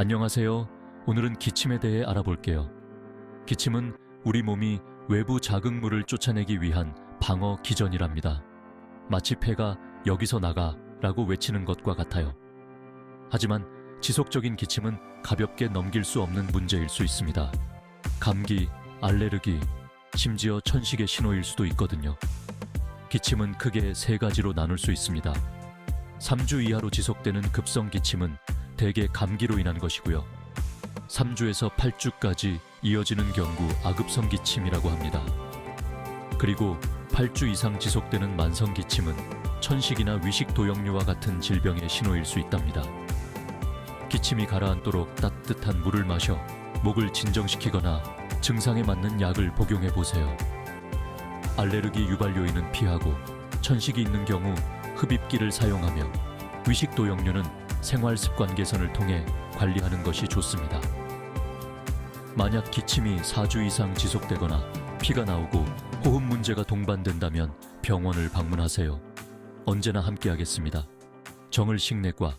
안녕하세요. 오늘은 기침에 대해 알아볼게요. 기침은 우리 몸이 외부 자극물을 쫓아내기 위한 방어 기전이랍니다. 마치 폐가 여기서 나가 라고 외치는 것과 같아요. 하지만 지속적인 기침은 가볍게 넘길 수 없는 문제일 수 있습니다. 감기, 알레르기, 심지어 천식의 신호일 수도 있거든요. 기침은 크게 세 가지로 나눌 수 있습니다. 3주 이하로 지속되는 급성 기침은 대개 감기로 인한 것이고요. 3주에서 8주까지 이어지는 경우 아급성 기침이라고 합니다. 그리고 8주 이상 지속되는 만성 기침은 천식이나 위식 도역류와 같은 질병의 신호일 수 있답니다. 기침이 가라앉도록 따뜻한 물을 마셔 목을 진정시키거나 증상에 맞는 약을 복용해 보세요. 알레르기 유발 요인은 피하고 천식이 있는 경우 흡입기를 사용하며 위식 도역류는 생활 습관 개선을 통해 관리하는 것이 좋습니다. 만약 기침이 4주 이상 지속되거나 피가 나오고 호흡 문제가 동반된다면 병원을 방문하세요. 언제나 함께하겠습니다. 정을 식내과